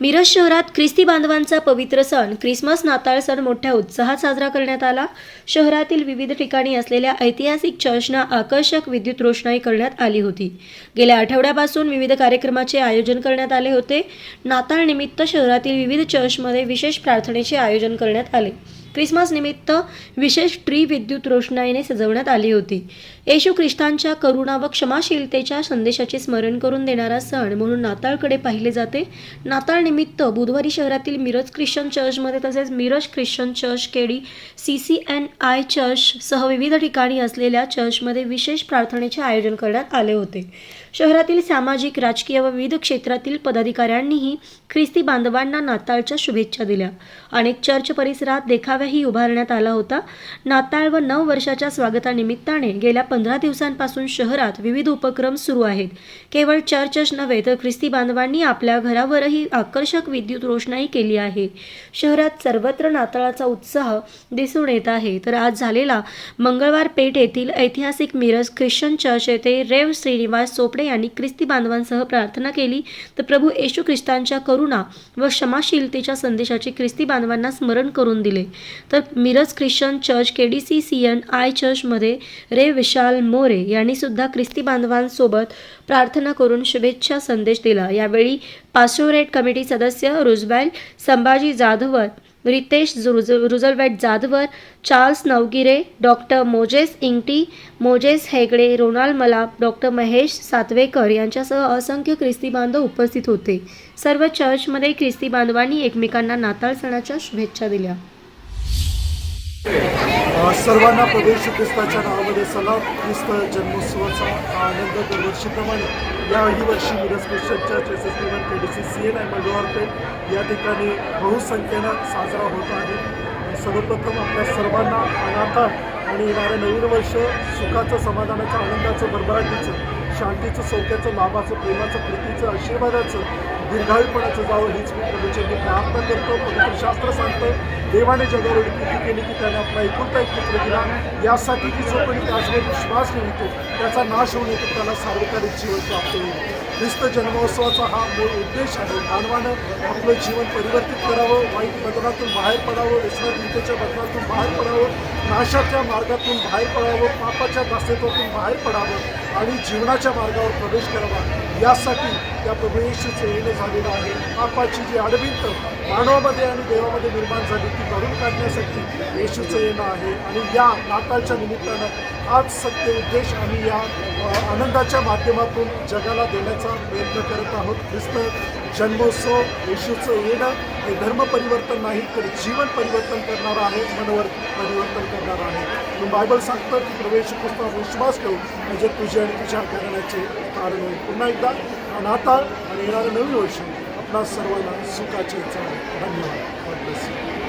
मिरज शहरात ख्रिस्ती बांधवांचा पवित्र सण ख्रिसमस नाताळ सण मोठ्या उत्साहात साजरा करण्यात आला. शहरातील विविध ठिकाणी असलेल्या ऐतिहासिक चर्चना आकर्षक विद्युत रोषणाई करण्यात आली होती. गेल्या आठवड्यापासून विविध कार्यक्रमाचे आयोजन करण्यात आले होते. नाताळ निमित्त शहरातील विविध चर्चमध्ये विशेष प्रार्थनेचे आयोजन करण्यात आले. ख्रिसमस निमित्त विशेष ट्री विद्युत रोषणाईने सजवण्यात आली होती. येशू ख्रिस्तांच्या करुणा व क्षमाशीलतेच्या संदेशाचे स्मरण करून देणारा सण म्हणून नाताळकडे पाहिले जाते. नाताळ निमित्त बुधवारी शहरातील मिरज ख्रिश्चन चर्चमध्ये तसेच Miraj Christian church K D C C N I church सह विविध ठिकाणी असलेल्या चर्चमध्ये विशेष प्रार्थनेचे आयोजन करण्यात आले होते. शहरातील सामाजिक राजकीय व विविध क्षेत्रातील पदाधिकाऱ्यांनीही ख्रिस्ती बांधवांना नाताळच्या शुभेच्छा दिल्या. अनेक चर्च परिसरात देखाव्याही उभारण्यात आला होता. नाताळ व नव वर्षाच्या स्वागतानिमित्ताने गेल्या पंधरा दिवसांपासून शहरात विविध उपक्रम सुरू आहेत. केवळ चर्चच नव्हे तर ख्रिस्ती बांधवांनी आपल्या घरावरही आकर्षक विद्युत रोषणाई केली आहे. शहरात सर्वत्र नाताळाचा उत्साह दिसून येत आहे. तर आज झालेला मंगळवार पेठ येथील ऐतिहासिक मिरज ख्रिश्चन चर्च येथे रेव श्रीनिवास चोपडे यांनी ख्रिस्ती बांधवांसह प्रार्थना केली तर प्रभू येशू ख्रिस्तांच्या करुणा व क्षमाशीलतेच्या संदेशाचे ख्रिस्ती बांधवांना स्मरण करून दिले. तर Miraj Christian church K D C C N I चर्चमध्ये रे विशाल मोरे यांनी सुद्धा ख्रिस्ती बांधवांसोबत प्रार्थना करून शुभेच्छा संदेश दिला. यावेळी पासोरेट कमिटी सदस्य रुजबॅल Sambhaji Jadhavar Ritesh रुज Roosevelt Jadhavar Charles Navgire doctor Moses Ingti Moses Hegde Ronald Malap doctor Mahesh Satvekar यांच्यासह असंख्य ख्रिस्ती बांधव उपस्थित होते. सर्व चर्चमध्ये ख्रिस्ती बांधवांनी एकमेकांना नाताळ सणाच्या शुभेच्छा दिल्या. सर्वांना प्रदेश ख्रिस्ताच्या नावामध्ये सलाम. ख्रिस्त जन्मोत्सवाचा आनंद दरवर्षीप्रमाणे. याही वर्षी Miraj Christian church S S one K D C C N I पेठ या ठिकाणी बहुसंख्येनं साजरा होत आहे. सर्वप्रथम आपल्या सर्वांना अनाथा आणि येणारं नवीन वर्ष सुखाचं समाधानाचं आनंदाचं भरभराटीचं शांतीचं सौख्याचं लाभाचं प्रेमाचं प्रीतीचं आशीर्वादाचं दीर्घायुपणाचं जावं हीच मी प्रभूची मी प्रार्थना करतो. पवित्र शास्त्र सांगतं. देवाने जगावर कृती केली की त्याने आपला एकुलता एक पुत्र दिला. यासाठी की जो कोणी त्याच्यावर विश्वास ठेवतो त्याचा नाश होऊन येतो त्याला सार्वकालिक जीवन प्राप्त होईल. ख्रिस्त जन्मोत्सवाचा हा मूळ उद्देश आहे. मानवानं आपलं जीवन परिवर्तित करावं वाईट बदलातून बाहेर पडावं व्यसनाधीनतेच्या बदलातून बाहेर पडावं नाशाच्या मार्गातून बाहेर पडावं पापाच्या दास्यत्वातून बाहेर पडावं आणि जीवनाच्या मार्गावर प्रवेश करावा. यासाठी त्या प्रभू येणं झालेलं आहे. पापाची जी आडभिंत मानवामध्ये आणि देवामध्ये निर्माण झाली ती काढून काढण्यासाठी येशूचं येणं आहे. आणि या नाताळच्या निमित्तानं आज सत्य उद्देश आम्ही या आनंदाच्या माध्यमातून जगाला देण्याचा प्रयत्न करत आहोत. ख्रिस्त जन्मोत्सव येशूचं येणं हे धर्म परिवर्तन नाही तर जीवन परिवर्तन करणारं आहे मनवर परिवर्तन करणारं आहे. म्हणून बायबल सांगतं की प्रवेश पुस्तक विश्वास ठेवू. म्हणजे तुझे आणि तुझ्या घराण्याचे कारण होईल. पुन्हा एकदा नाताळ आणि येणारं नवीन वर्ष आपणा सर्वांना सुखाचे धन्यवाद.